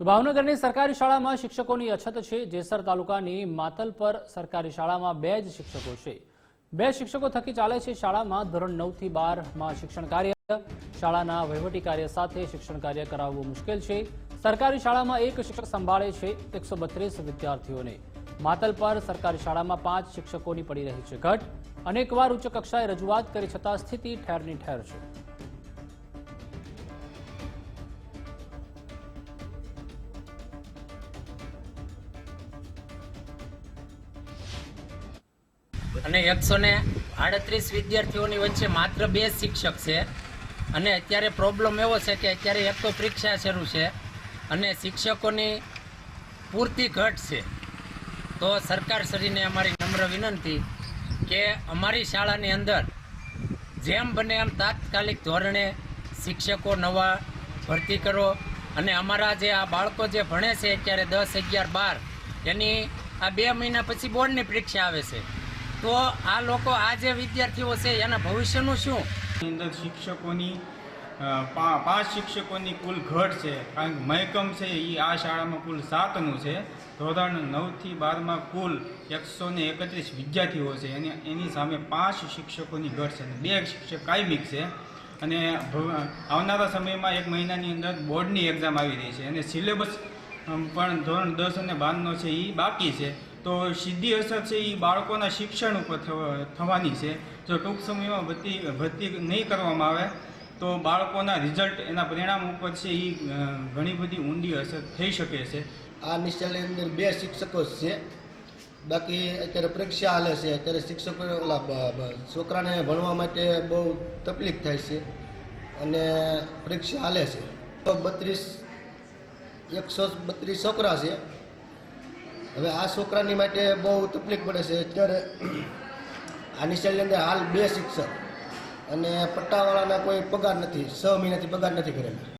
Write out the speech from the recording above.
તો ભાવનગરની સરકારી શાળામાં શિક્ષકોની અછત છે. જેસર તાલુકાની માતલ પર સરકારી શાળામાં બે જ શિક્ષકો છે. બે શિક્ષકો થકી ચાલે છે શાળામાં ધોરણ નવથી બારમાં શિક્ષણ કાર્ય. શાળાના વહીવટી કાર્ય સાથે શિક્ષણ કાર્ય કરાવવું મુશ્કેલ છે. સરકારી શાળામાં એક શિક્ષક સંભાળે છે એકસો બત્રીસ વિદ્યાર્થીઓને. માતલ પર સરકારી શાળામાં પાંચ શિક્ષકોની પડી રહી છે ઘટ. અનેકવાર ઉચ્ચ કક્ષાએ રજૂઆત કરી છતાં સ્થિતિ ઠેરની ઠેર છે. અને એકસો ને આડત્રીસ વિદ્યાર્થીઓની વચ્ચે માત્ર બે શિક્ષક છે. અને અત્યારે પ્રોબ્લેમ એવો છે કે અત્યારે એક તો પરીક્ષા શરૂ છે અને શિક્ષકોની પૂરતી ઘટ છે. તો સરકાર શ્રીને અમારી નમ્ર વિનંતી કે અમારી શાળાની અંદર જેમ બને એમ તાત્કાલિક ધોરણે શિક્ષકો નવા ભરતી કરો અને અમારા જે આ બાળકો જે ભણે છે અત્યારે દસ અગિયાર બાર, એની આ બે મહિના પછી બોર્ડની પરીક્ષા આવે છે. તો આ લોકો, આ જે વિદ્યાર્થીઓ છે, એના ભવિષ્યનું શું? અંદર શિક્ષકોની પાંચ શિક્ષકોની કુલ ઘટ છે. કારણ કે મહેકમ છે એ આ શાળામાં કુલ સાતનું છે. ધોરણ નવથી બારમાં કુલ એકસો ને એકત્રીસ વિદ્યાર્થીઓ છે. અને એની સામે પાંચ શિક્ષકોની ઘટ છે અને બે શિક્ષક કાયમિક છે. અને આવનારા સમયમાં એક મહિનાની અંદર બોર્ડની એક્ઝામ આવી રહી છે. અને સિલેબસ પણ ધોરણ દસ અને બારનો છે એ બાકી છે. તો સીધી અસર છે એ બાળકોના શિક્ષણ ઉપર થવા- થવાની છે. જો ટૂંક સમયમાં ભરતી ભરતી નહીં કરવામાં આવે, તો બાળકોના રિઝલ્ટ એના પરિણામ ઉપર છે એ ઘણી બધી ઊંડી અસર થઈ શકે છે. આ નિશાળની અંદર બે શિક્ષકો છે. બાકી અત્યારે પરીક્ષા હાલે છે. અત્યારે શિક્ષકો ઓલા છોકરાને ભણવા માટે બહુ તકલીફ થાય છે અને પરીક્ષા હાલે છે. બત્રીસ, એકસો બત્રીસ છોકરા છે. હવે આ છોકરાની માટે બહુ તકલીફ પડે છે. અત્યારે આ નિશાળની અંદર હાલ બે શિક્ષક અને પટ્ટાવાળાના કોઈ પગાર નથી. છ મહિનાથી પગાર નથી કરેલા.